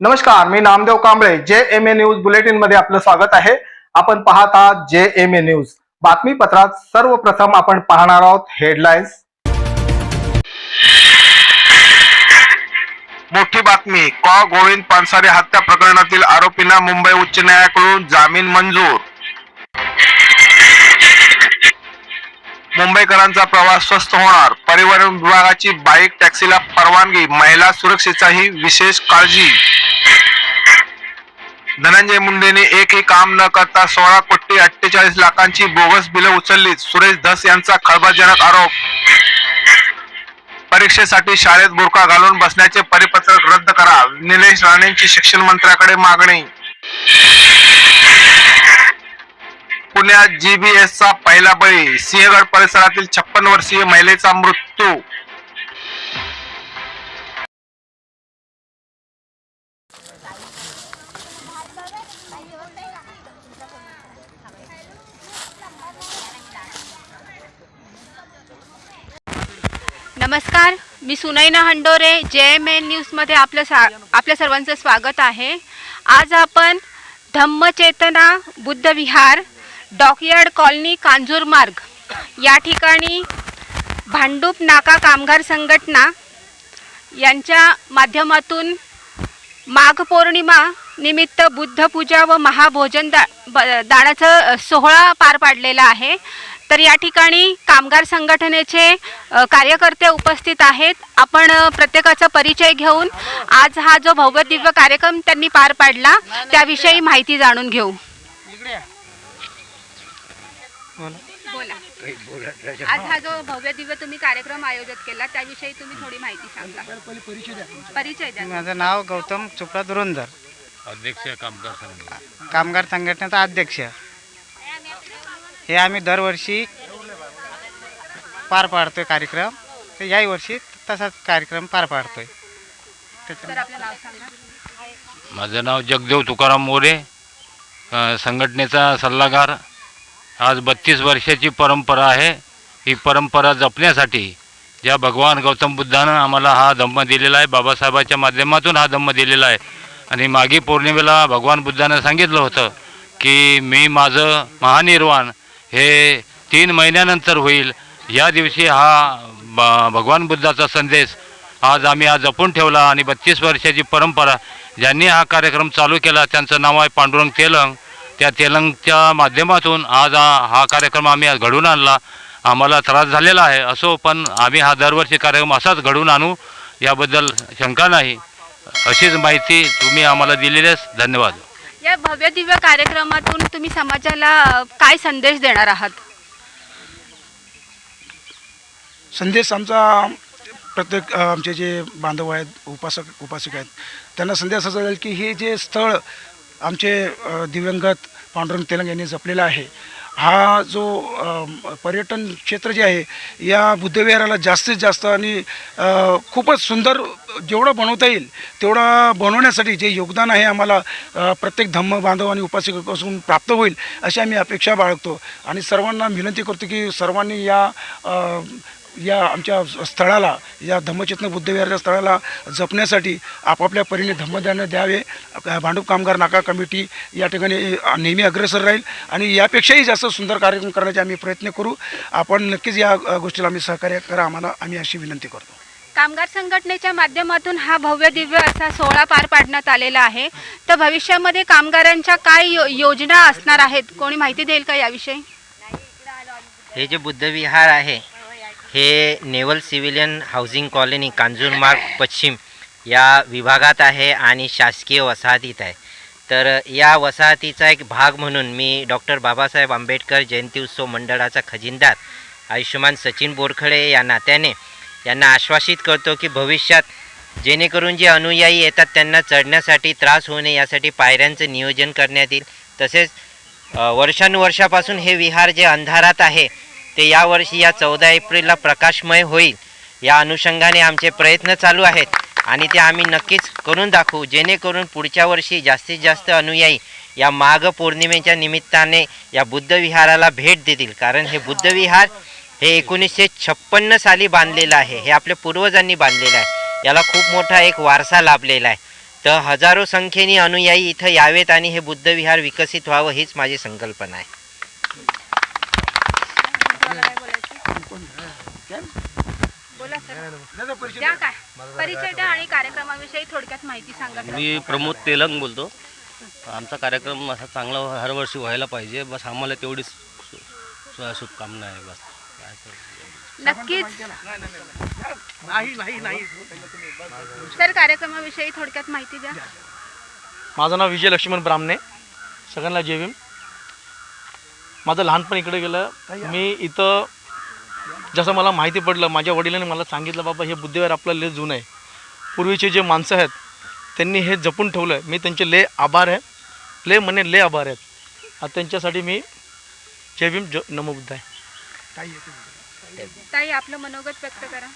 नमस्कार मी नामदेव कांबळे जे M A news बुलेटिनमध्ये आपलं स्वागत आहे. आपण पाहत आहात जे एम ए न्यूज. बातमीपत्रात सर्वप्रथम आपण पाहणार आहोत हेडलाईन्स मोठी बातमी कॉ. गोविंद पानसारे हत्या प्रकरणातील आरोपींना मुंबई उच्च न्यायालयाकडून जामीन मंजूर. मुंबईकरांचा प्रवास स्वस्त होणार. परिवहन विभागाची बाईक टॅक्सीला परवानगी महिला सुरक्षेचाही विशेष काळजी. धनंजय मुंडेने एकही काम न करता सोळा कोटी अठ्ठेचाळीस लाखांची बोगस बिलं उचलली सुरेश धस यांचा खळबळजनक आरोप. परीक्षेसाठी शाळेत बुरका घालून बसण्याचे परिपत्रक रद्द करा निलेश राणेंची शिक्षण मंत्र्याकडे मागणी. पुण्यात जीबीएसचा पहिला बळी सिंहगड परिसरातील छप्पन वर्षीय महिलेचा मृत्यू. नमस्कार मी Sunaina Handore J M N न्यूजमध्ये आपलं सा आपल्या सर्वांचं स्वागत आहे. आज आपण धम्मचेतना बुद्ध विहार डॉकयार्ड कॉलनी कांजूर मार्ग. या ठिकाणी भांडूप नाका कामगार संघटना यांच्या माध्यमातून माघ पौर्णिमा निमित्त बुद्धपूजा व महाभोजन दा ब दानाचं सोहळा पार पाडलेला आहे. तर या ठिकाणी कामगार संघटनेचे कार्यकर्ते उपस्थित आहेत. आपण प्रत्येकाचा परिचय घेऊन आज हा जो भव्यदिव्य कार्यक्रम त्यांनी पार पाडला त्याविषयी माहिती जाणून घेऊ. बोला. आज हा जो भव्य दिव्य तुम्ही कार्यक्रम आयोजित केला त्याविषयी तुम्ही थोडी माहिती सांगा. परिचय द्या माझं नाव गौतम चोपडा दुरंदर. अध्यक्ष कामगार कामगार संघटनेचा अध्यक्ष. हे आम्ही दरवर्षी पार पाडतोय कार्यक्रम. तर याही वर्षी तसाच कार्यक्रम पार पाडतोय. माझं नाव जगदेव तुकाराम मोरे संघटनेचा सल्लागार. आज बत्तीस वर्षाची परंपरा आहे. ही परंपरा जपण्यासाठी ज्या भगवान गौतम बुद्धानं आम्हाला हा धम्म दिलेला आहे बाबासाहेबाच्या माध्यमातून हा धम्म दिलेला आहे. आणि मागी पौर्णिमेला भगवान बुद्धानं सांगितलं होतं की मी माझं महानिर्वाण हे तीन महिन्यानंतर होईल. या दिवशी हा ब- भगवान बुद्धाचा संदेश आज आम्ही आज जपून ठेवला. आणि बत्तीस वर्षाची परंपरा ज्यांनी हा कार्यक्रम चालू केला त्यांचं नाव आहे पांडुरंग तेलंग. त्या तेलंगच्या माध्यमातून आज हा कार्यक्रम आम्ही आज घडवून आणला. आम्हाला त्रास झालेला आहे असो पण आम्ही हा दरवर्षी कार्यक्रम असाच घडवून आणू याबद्दल शंका नाही. अशीच माहिती तुम्ही आम्हाला दिलेलीच धन्यवाद. या भव्य दिव्य कार्यक्रमातून तुम्ही समाजाला काय संदेश देणार आहात? संदेश आमचा प्रत्येक आमचे जे बांधव आहेत उपासक उपासिक आहेत त्यांना संदेश असा जाईल की हे जे स्थळ आमचे अ, दिवंगत पांडुरंग तेलंग यांनी जपलेला आहे. हा जो पर्यटन क्षेत्र जे आहे या बुद्धविहाराला जास्तीत जास्त आणि खूपच सुंदर जेवढं बनवता येईल तेवढं बनवण्यासाठी जे योगदान आहे आम्हाला प्रत्येक धम्म बांधव आणि उपासकापासून प्राप्त होईल अशी आम्ही अपेक्षा बाळगतो. आणि सर्वांना विनंती करतो की सर्वांनी या या आमच्या स्थळाला या धम्मचेतन बुद्धविहाराच्या स्थळाला जपण्यासाठी आपापल्या परीने धम्मदान द्यावे. भांडूप कामगार नाका कमिटी या ठिकाणी नेहमी अग्रेसर राहील आणि यापेक्षाही जास्त सुंदर कार्यक्रम करण्याचे आम्ही प्रयत्न करू. आपण नक्कीच या गोष्टीला आम्ही सहकार्य करा. आम्हाला आम्ही अशी विनंती करतो. कामगार संघटनेच्या माध्यमातून हा भव्य दिव्य असा सोहळा पार पाडण्यात आलेला आहे. तर भविष्यामध्ये कामगारांच्या काय यो- योजना असणार आहेत? कोणी माहिती देईल का याविषयी? हे जे बुद्धविहार आहे हे naval civilian housing colony Kanjurmarg पश्चिम या विभागात आहे आणि शासकीय वसाहतीत आहे. तर या वसाहतीचा एक भाग म्हणून मी डॉक्टर बाबासाहेब आंबेडकर जयंती उत्सव मंडळाचा खजिनदार आयुष्यमान सचिन बोरखडे या नात्याने यांना आश्वासित करतो की भविष्यात जेणेकरून जे अनुयायी येतात त्यांना चढण्यासाठी त्रास होऊ नये यासाठी पायऱ्यांचं नियोजन करण्यात येईल. तसेच वर्षानुवर्षापासून हे विहार जे अंधारात आहे ते यावर्षी या चौदा एप्रिलला प्रकाशमय होईल. या अनुषंगाने आमचे प्रयत्न चालू आहेत आणि ते आम्ही नक्कीच करून दाखवू जेणेकरून पुढच्या वर्षी जास्तीत जास्त अनुयायी या माघ पौर्णिमेच्या निमित्ताने या बुद्धविहाराला भेट देतील. कारण हे बुद्धविहार हे एकोणीसशे छप्पन्न साली बांधलेलं आहे. हे आपल्या पूर्वजांनी बांधलेलं आहे. याला खूप मोठा एक वारसा लाभलेला आहे. तर हजारो संख्येने अनुयायी इथं यावेत आणि हे बुद्धविहार विकसित व्हावं हीच माझी संकल्पना आहे. बोला सर. द्या काय? परिचय द्या आणि कार्यक्रमाविषयी थोडक्यात माहिती सांगा सर. मी प्रमोद तेलंग बोलतो. आमचा कार्यक्रम असा चांगला हरवर्षी व्हायला पाहिजे. बस आम्हाला तेवढीच शु- शु- शुभकामना आहे बस. काय तर- नक्कीच. सर कार्यक्रमाविषयी थोडक्यात माहिती द्या. माझं नाव विजय लक्ष्मण ब्राह्मणे. सगळ्यांना जय भीम. माझं लहानपण इकडे गेलं. मी इथं जसं मला माहिती पडलं माझ्या वडिलांनी मला सांगितलं बाबा हे बुद्धिवार आपलं लय जुनं आहे. पूर्वीचे जे माणसं आहेत त्यांनी हे जपून ठेवलं आहे मी त्यांचे लय आभार आहे. लय म्हणे लय आभार आहेत. आता त्यांच्यासाठी मी जय भीम ज नमोबुद्ध आहे ताई आपलं मनोगत व्यक्त करा.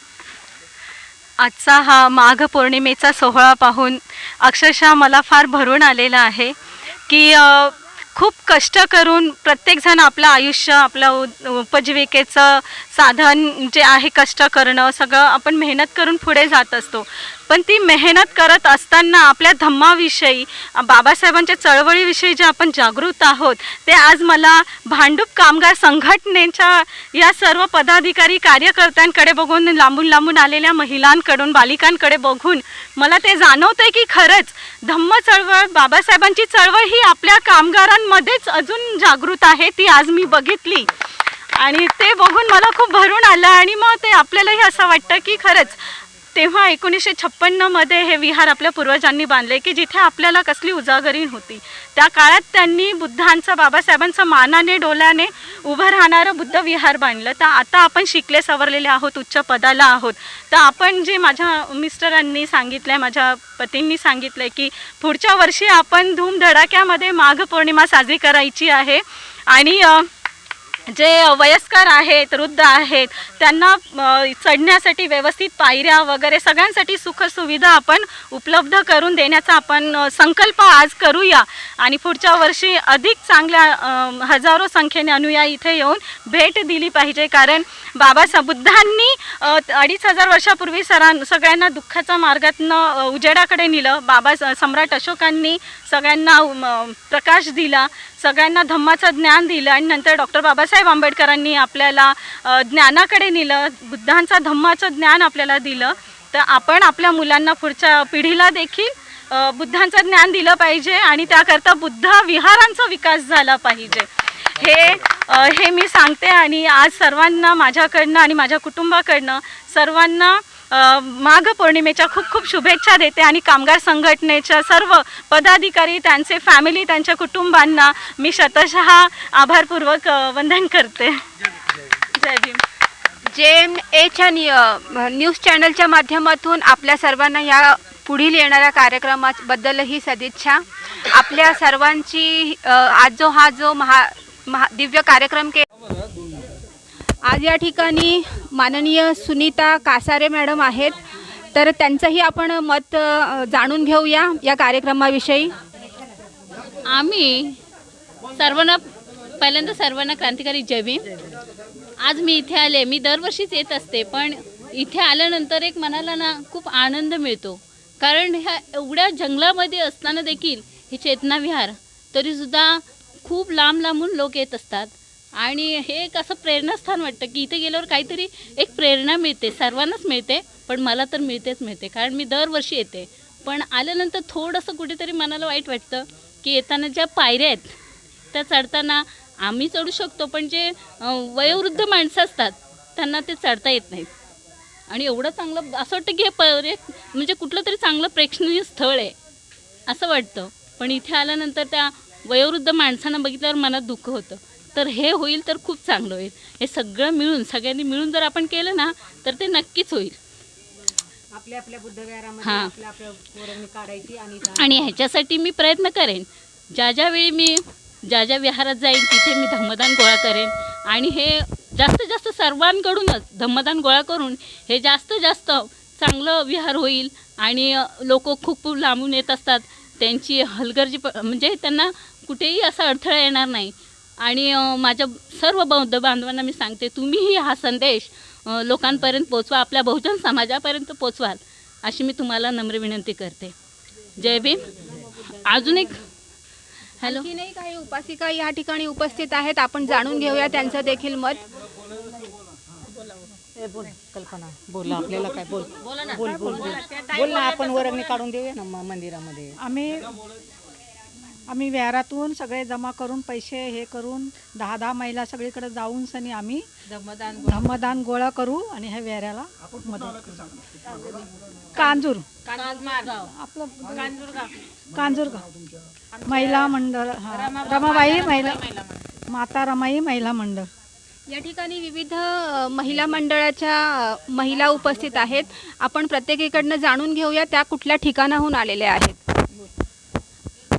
आजचा हा माघ पौर्णिमेचा सोहळा पाहून अक्षरशः मला फार भरून आलेला आहे की खूप कष्ट करून प्रत्येकजण आपलं आयुष्य आपलं उपजीविकेचं साधन जे आहे कष्ट करणं सगळं आपण मेहनत करून पुढे जात असतो. पण ती मेहनत करत असताना आपल्या धम्माविषयी बाबासाहेबांच्या चळवळीविषयी जे आपण जागृत आहोत ते आज मला भांडूप कामगार संघटनेच्या या सर्व पदाधिकारी कार्यकर्त्यांकडे बघून लांबून लांबून आलेल्या महिलांकडून बालिकांकडे बघून मला ते जाणवतंय की खरंच धम्म चळवळ बाबासाहेबांची चळवळ ही आपल्या कामगारांमध्येच अजून जागृत आहे ती आज मी बघितली. आणि ते बघून मला खूप भरून आलं आणि मग ते आपल्यालाही असं वाटतं की खरंच तेव्हा एकोणीसशे छप्पन्नमध्ये हे विहार आपल्या पूर्वजांनी बांधले की जिथे आपल्याला कसली उजागरी होती त्या काळात त्यांनी बुद्धांचं बाबासाहेबांचं मानाने डोल्याने उभं राहणारं बुद्ध विहार बांधलं. तर आता आपण शिकले सवरलेले आहोत उच्च पदाला आहोत. तर आपण जे माझ्या मिस्टरांनी सांगितलं आहे माझ्या पतींनी सांगितलं आहे की पुढच्या वर्षी आपण धूमधडाक्यामध्ये माघ पौर्णिमा साजरी करायची आहे. आणि जे वयस्कर आहेत वृद्ध आहेत त्यांना चढण्यासाठी व्यवस्थित पायऱ्या वगैरे सगळ्यांसाठी सुखसुविधा आपण उपलब्ध करून देण्याचा आपण संकल्प आज करूया. आणि पुढच्या वर्षी अधिक चांगल्या हजारो संख्येने अनुयायी इथे येऊन भेट दिली पाहिजे. कारण बाबासा बुद्धांनी अडीच हजार वर्षापूर्वी सरां सगळ्यांना दुःखाच्या मार्गातनं उजेडाकडे नेलं. बाबा सम्राट अशोकांनी सगळ्यांना प्रकाश दिला सगळ्यांना धम्माचं ज्ञान दिलं आणि नंतर डॉक्टर बाबा बाबासाहेब आंबेडकरांनी आपल्याला ज्ञानाकडे नेलं बुद्धांचा धम्माचं ज्ञान आपल्याला दिलं तर आपण आपल्या मुलांना पुढच्या पिढीला देखील बुद्धांचं ज्ञान दिलं पाहिजे आणि त्याकरता बुद्ध विहारांचा विकास झाला पाहिजे. हे हे मी सांगते आणि आज सर्वांना माझ्याकडनं आणि माझ्या कुटुंबाकडनं सर्वांना माघ पौर्णिमेच्या खूप खूप शुभेच्छा देते आणि कामगार संघटनेच्या सर्व पदाधिकारी त्यांचे फॅमिली त्यांच्या कुटुंबांना मी शतशः आभारपूर्वक वंदन करते. जय भीम. जे एम एच्या न्यू- न्यूज चॅनलच्या माध्यमातून आपल्या सर्वांना या पुढील येणाऱ्या कार्यक्रमाबद्दलही सदिच्छा. आपल्या सर्वांची आज जो हा जो महा महा दिव्य कार्यक्रम के आज या ठिकाणी माननीय सुनीता कासारे मॅडम आहेत. तर त्यांचंही आपण मत जाणून घेऊया या कार्यक्रमाविषयी. आम्ही सर्वांना पहिल्यांदा सर्वांना क्रांतिकारी जय भीम. आज मी इथे आले मी दरवर्षीच येत असते पण इथे आल्यानंतर एक मनाला ना खूप आनंद मिळतो. कारण ह्या एवढ्या जंगलामध्ये असताना देखील हे चेतना विहार तरीसुद्धा खूप लांब लांबून लोक येत असतात. आणि हे एक असं प्रेरणास्थान वाटतं की इथे गेल्यावर काहीतरी एक प्रेरणा मिळते सर्वांनाच मिळते पण मला तर मिळतेच मिळते कारण मी दरवर्षी येते. पण आल्यानंतर थोडंसं कुठेतरी मनाला वाईट वाटतं की येताना ज्या पायऱ्या आहेत त्या चढताना आम्ही चढू शकतो पण जे वयोवृद्ध माणसं असतात त्यांना ते चढता येत नाहीत. आणि एवढं चांगलं असं वाटतं की हे पर्य म्हणजे कुठलं तरी चांगलं प्रेक्षणीय स्थळ आहे असं वाटतं. पण इथे आल्यानंतर त्या वयोवृद्ध माणसांना बघितल्यावर मनात दुःख होतं. तर हे होईल तर खूप चांगलं होईल. हे सगळं मिळून सगळ्यांनी मिळून जर आपण केलं ना तर ते नक्कीच होईल. हां. आणि ह्याच्यासाठी मी प्रयत्न करेन. ज्या ज्या वेळी मी ज्या ज्या विहारात जाईन तिथे मी धम्मदान गोळा करेन. आणि हे जास्तीत जास्त सर्वांकडूनच धम्मदान गोळा करून हे जास्त जास्त चांगलं विहार होईल. आणि लोक खूप लांबून येत असतात. त्यांची हलगर्जी म्हणजे त्यांना कुठेही असा अडथळा येणार नाही. आणि माझ्या सर्व बौद्ध बांधवांना मी सांगते तुम्हीही हा संदेश लोकांपर्यंत पोचवा आपल्या बहुजन समाजापर्यंत पोचवाल अशी मी तुम्हाला नम्र विनंती करते. जय भीम. अजून एक हॅलो. आणखीनही काही उपासिका या ठिकाणी उपस्थित आहेत. आपण जाणून घेऊया त्यांचं देखील मत. कल्पना. बोल आपल्याला काय बोल? बोल बोल बोल बोल. ना. आपण वर्गणी काढून देऊया ना मंदिरामध्ये. आम्ही आम्ही व्यारातून सगळे जमा करून पैसे हे करून दहा दहा महिला सगळीकडे जाऊन सनी आम्ही धम्मदान गोळा करू आणि ह्या व्याऱ्याला मदत करू कांजूर आपलं कांजूरगाव. महिला मंडळ हा. रमाबाई महिला माता रमाई महिला मंडळ. या ठिकाणी विविध महिला मंडळाच्या महिला उपस्थित आहेत. आपण प्रत्येकीकडनं जाणून घेऊया त्या कुठल्या ठिकाणाहून आलेल्या आहेत.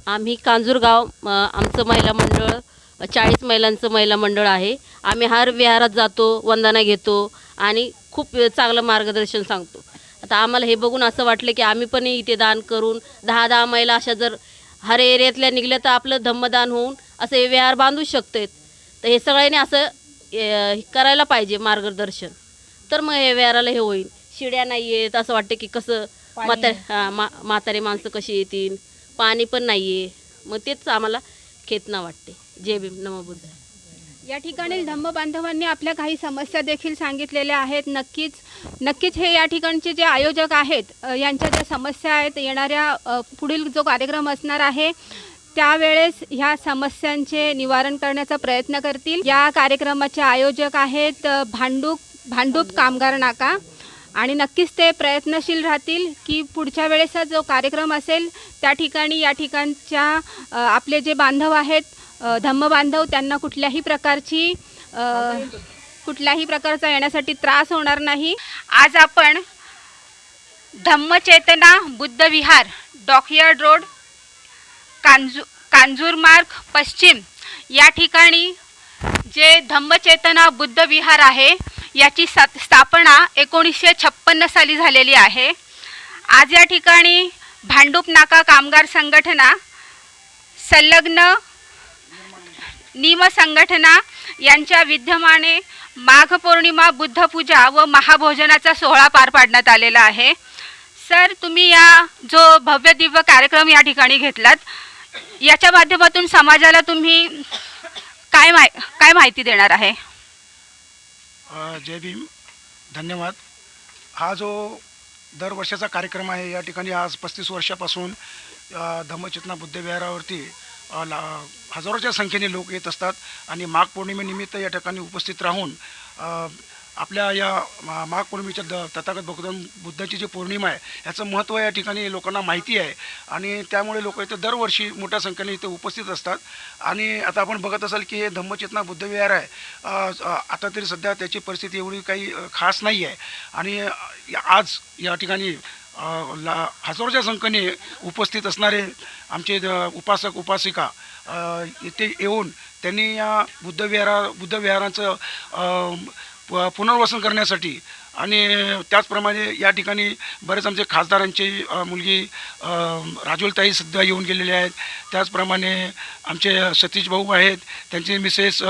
आम्ही कांजूरगाव आमचं महिला मंडळ चाळीस महिलांचं महिला मंडळ आहे. आम्ही हर विहारात जातो वंदना घेतो आणि खूप चांगलं मार्गदर्शन सांगतो. आता आम्हाला हे बघून असं वाटलं की आम्ही पण इथे दान करून दहा दहा महिला अशा जर हर एरियातल्या निघल्या तर आपलं धम्मदान होऊन असं हे विहार बांधू शकतात. तर हे सगळ्यांनी असं करायला पाहिजे मार्गदर्शन. तर मग हे विहाराला हे होईल. शिड्या नाही आहेत असं वाटतं की कसं म्हातारे हां मा म्हातारे माणसं कशी येतील? पाणी पण नाही आहे मग तेच आम्हाला खेतना वाटते. जय भीम नमबुद्ध या ठिकाणी धम्म बांधवांनी आपल्या काही समस्या देखील सांगितलेल्या आहेत. नक्कीच नक्कीच हे या ठिकाणचे जे आयोजक आहेत यांच्या ज्या समस्या आहेत येणाऱ्या पुढील जो कार्यक्रम असणार आहे त्यावेळेस ह्या समस्यांचे निवारण करण्याचा प्रयत्न करतील. या कार्यक्रमाचे आयोजक आहेत भांडूप भांडूप कामगार नाका. आणि नक्कीच ते प्रयत्नशील राहतील की पुढच्या वेळेसचा जो कार्यक्रम असेल त्या ठिकाणी या ठिकाणच्या आपले जे बांधव आहेत धम्म बांधव त्यांना कुठल्याही प्रकारची कुठल्याही प्रकारचा येण्यासाठी त्रास होणार नाही. आज आपण धम्मचेतना बुद्ध विहार डॉकयार्ड रोड कांजू कांजूर मार्ग पश्चिम या ठिकाणी जे धम्मचेतना बुद्ध विहार आहे याची स्थापना एकोणीसशे छप्पन्न साली झालेली आहे. आज या ठिकाणी भांडूप नाका कामगार संघटना संलग्न निम संघटना यांच्या विद्यमाने माघ पौर्णिमा बुद्धपूजा व महाभोजनाचा सोहळा पार पाडण्यात आलेला आहे. सर तुम्ही या जो भव्य दिव्य कार्यक्रम या ठिकाणी घेतलात याच्या माध्यमातून समाजाला तुम्ही काय माय काय माहिती देणार आहे? जय भीम. धन्यवाद. हा जो दरवर्षाचा कार्यक्रम आहे या ठिकाणी आज पस्तीस वर्षापासून धम्मचेतना बुद्धविहारावरती ला हजारोच्या संख्येने लोक येत असतात आणि माघ पौर्णिमेनिमित्त या ठिकाणी उपस्थित राहून आपल्या या मा- माघ पौर्णिमेच्या द तथागत भगवान बुद्धाची जी पौर्णिमा आहे याचं महत्त्व या ठिकाणी लोकांना माहिती आहे. आणि त्यामुळे लोक इथं दरवर्षी मोठ्या संख्येने इथे उपस्थित असतात. आणि आता आपण बघत असाल की हे धम्मचेतना बुद्धविहार आहे. आता तरी सध्या त्याची परिस्थिती एवढी काही खास नाही आहे. आणि आज या ठिकाणी ला हजारोच्या संख्येने उपस्थित असणारे आमचे द- उपासक उपासिका इथे येऊन त्यांनी या बुद्धविहारा बुद्धविहारांचं प- पुनर्वसन करण्यासाठी. आणि त्याचप्रमाणे या ठिकाणी बरेच आमचे खासदारांची मुलगी अ, राजुलताई सध्या येऊन गेलेले आहेत. त्याचप्रमाणे आमचे सतीश भाऊ आहेत. त्यांचे मिसेस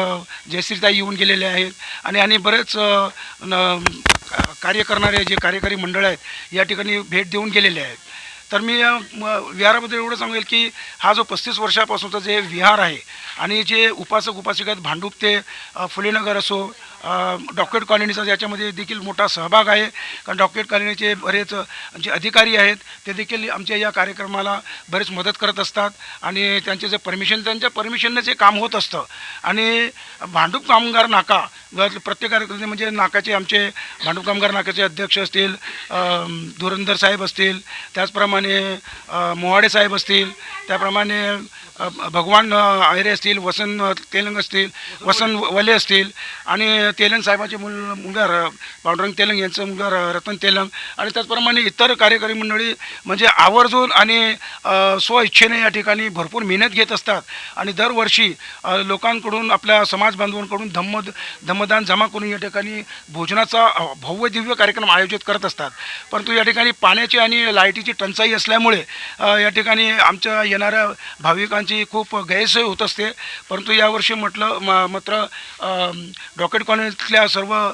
जयश्रीताई येऊन गेलेले आहेत. आणि आणि बरेच कार्य करणारे जे कार्यकारी मंडळ आहेत या ठिकाणी भेट देऊन गेलेले आहेत. तर मी अ, विहाराबद्दल एवढं सांगेल की हा जो पस्तीस वर्षापासूनचा जे विहार आहे आणि जे उपासक उपासिका आहेत भांडूप ते फुलेनगर असो डॉक्टर कॉलनीचा याच्यामध्ये देखील मोठा सहभाग आहे. कारण डॉक्टर कॉलनीचे बरेच जे अधिकारी आहेत ते देखील आमच्या या कार्यक्रमाला बरेच मदत करत असतात. आणि त्यांचे जे परमिशन त्यांच्या परमिशनने जे काम होत असतं. आणि भांडूप कामगार नाका प्रत्येक कार्यक्रम म्हणजे नाकाचे आमचे भांडूप कामगार नाकाचे अध्यक्ष असतील धुरंधर साहेब असतील त्याचप्रमाणे मोहाडे साहेब असतील त्याप्रमाणे भगवान आयरे असतील वसन तेलंग असतील वसन वले असतील आणि तेलंग साहेबाचे मुल मुलगा र पांडुरंग तेलंग यांचं मुलगा र रतन तेलंग आणि त्याचप्रमाणे इतर कार्यकारी मंडळी म्हणजे आवर्जून आणि स्वइच्छेने या ठिकाणी भरपूर मेहनत घेत असतात. आणि दरवर्षी लोकांकडून आपल्या समाज बांधवांकडून धम्म धम्मदान जमा करून या ठिकाणी भोजनाचा भव्य दिव्य कार्यक्रम आयोजित करत असतात. परंतु या ठिकाणी पाण्याची आणि लाईटीची टंचाई असल्यामुळे या ठिकाणी आमच्या येणाऱ्या भाविकांची खूप गैरसोय होत असते. परंतु यावर्षी म्हटलं म- मात्र रॉकेट कॉलनीतल्या सर्व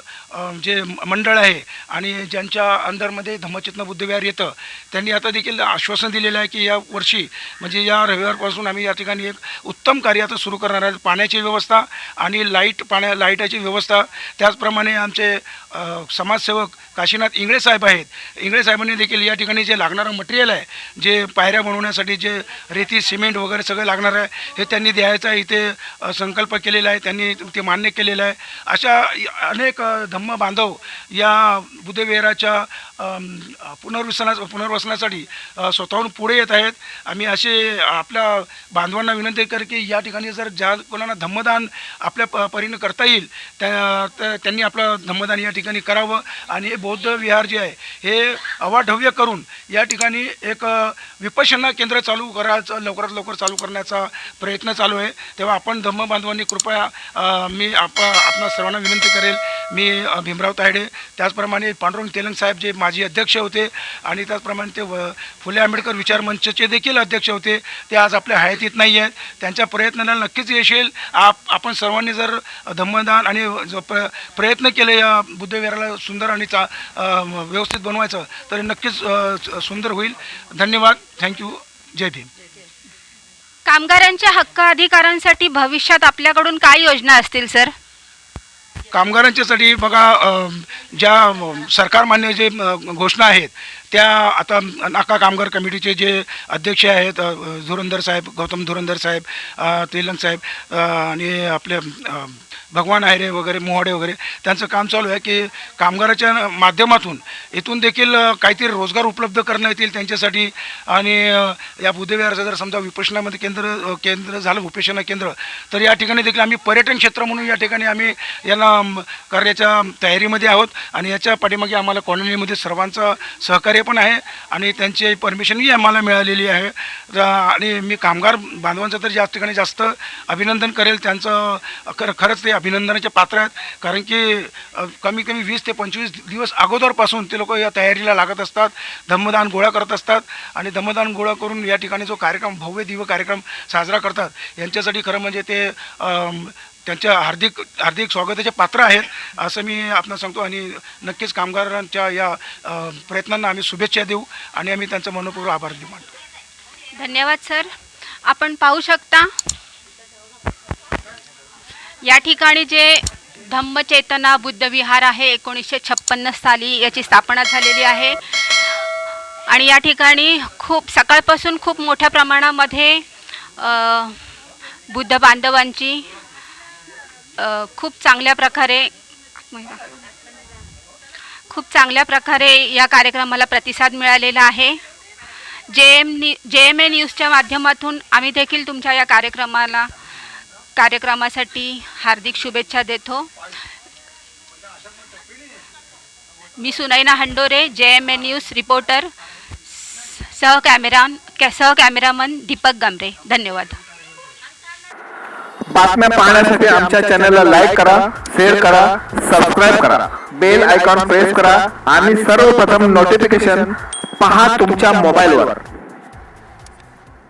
जे मंडळ आहे आणि ज्यांच्या अंदरमध्ये धम्मचेतना बुद्धविहार येतं त्यांनी आता देखील आश्वासन दिलेलं आहे की या वर्षी म्हणजे या रविवारपासून आम्ही या ठिकाणी एक उत्तम कार्य आता सुरू करणार आहे. पाण्याची व्यवस्था आणि लाइट पाण्या लाईटाची व्यवस्था त्याचप्रमाणे आमचे समाजसेवक काशीनाथ इंगळे साहेब आहेत. इंगळे साहेबांनी देखील या ठिकाणी जे लागणारं मटेरियल आहे जे पायऱ्या बनवण्यासाठी जे रेती सिमेंट वगैरे सगळं लागणार आहे हे त्यांनी द्यायचा इथे संकल्प केलेला आहे त्यांनी ते मान्य केलेलं आहे. अशा अनेक धम्म बांधव या बुद्धविहाराच्या पुनर्वसना पुनर्वसनासाठी स्वतःहून पुढे येत आहेत. आम्ही असे आपल्या बांधवांना विनंती कर की या ठिकाणी जर ज्या कोणाला धम्मदान आपल्या प परीनं करता येईल त्या त्यांनी आपलं धम्मदान या ठिकाणी करावं. आणि हे बौद्ध विहार जे आहे हे अवाढव्य करून या ठिकाणी एक विपशना केंद्र चालू करायचं लवकरात लवकर चालू करण्याचा प्रयत्न चालू आहे. तेव्हा आपण धम्म बांधवांनी कृपया मी आप आपणा सर्वांना विनंती करेल. मी भीमराव तायडे त्याचप्रमाणे पांडुरंग तेलंग साहेब जे माजी अध्यक्ष होते आणि त्याचप्रमाणे ते व फुले आंबेडकर विचार मंचचे देखील अध्यक्ष होते ते आज आपल्या हयातीत नाही आहेत. त्यांच्या प्रयत्नाला नक्कीच यश येईल. आप आपण सर्वांनी जर धम्मदान आणि जो प्र प्रयत्न केले या बुद्धविहाराला सुंदर आणि चा व्यवस्थित बनवायचं तर नक्कीच सुंदर होईल. धन्यवाद. Thank you. जय भीम. कामगारांच्या हक्क अधिकारांसाठी भविष्यात आपल्याकडून काय योजना असतील सर? कामगारांच्यासाठी बघा अ, ज्या सरकारमान्य जे अ, घोषणा आहेत त्या आता नाका कामगार कमिटीचे जे अध्यक्ष आहेत अ, धुरंधर साहेब गौतम धुरंधर साहेब अ, तेलंग साहेब अ, आणि आपले अ, भगवान आयरे वगैरे मोहाडे वगैरे. त्यांचं काम चालू आहे की कामगाराच्या माध्यमातून इथून देखील काहीतरी रोजगार उपलब्ध करण्यात येतील त्यांच्यासाठी. आणि या बुद्धविहाराचं जर समजा विपशनामध्ये केंद्र केंद्र झालं उपेशना केंद्र तर या ठिकाणी देखील आम्ही पर्यटन क्षेत्र म्हणून या ठिकाणी आम्ही यांना करण्याच्या कार्याच्या तयारीमध्ये आहोत. आणि याच्या पाठीमागे आम्हाला कॉलनीमध्ये सर्वांचं सहकार्य पण आहे. आणि त्यांची परमिशनही आम्हाला मिळालेली आहे. आणि मी कामगार बांधवांचं तर या ठिकाणी जास्त अभिनंदन करेल. त्यांचं खरंच ते अभिनंदनाचे पात्र आहेत. कारण की कमी कमी वीस ते पंचवीस दिवस अगोदरपासून ते लोक या तयारीला लागत असतात धम्मदान गोळा करत असतात आणि धम्मदान गोळा करून या ठिकाणी जो कार्यक्रम भव्य दिव्य कार्यक्रम साजरा करतात यांच्यासाठी खरं म्हणजे ते त्यांच्या हार्दिक हार्दिक स्वागताचे पात्र आहेत असं मी आपण सांगतो आणि नक्कीच कामगारांच्या या प्रयत्नांना आम्ही शुभेच्छा देऊ आणि आम्ही त्यांचा मनपूर्वक आभार देऊ धन्यवाद सर. आपण पाहू शकता या ठिकाणी जे धम्मचेतना बुद्ध विहार आहे एकोणीसशे छप्पन्न साली याची स्थापना झालेली आहे. आणि या ठिकाणी खूप सकाळपासून खूप मोठ्या प्रमाणामध्ये बुद्ध बांधवांची खूप चांगल्या प्रकारे खूप चांगल्या प्रकारे या कार्यक्रमाला प्रतिसाद मिळालेला आहे. J M new J M A न्यूजच्या माध्यमातून आम्ही देखील तुमच्या या कार्यक्रमाला कार्यक्रमासाठी हार्दिक शुभेच्छा देतो. मी Sunaina Handore J M A news reporter सह कॅमेरा सह कॅमेरामन दीपक गांबरे धन्यवाद. बातम्या पाहण्यासाठी आमच्या चॅनलला लाईक करा शेअर करा सबस्क्राईब करा. बेल आयकॉन प्रेस करा आणि सर्वप्रथम नोटिफिकेशन पहा तुमच्या मोबाईलवर.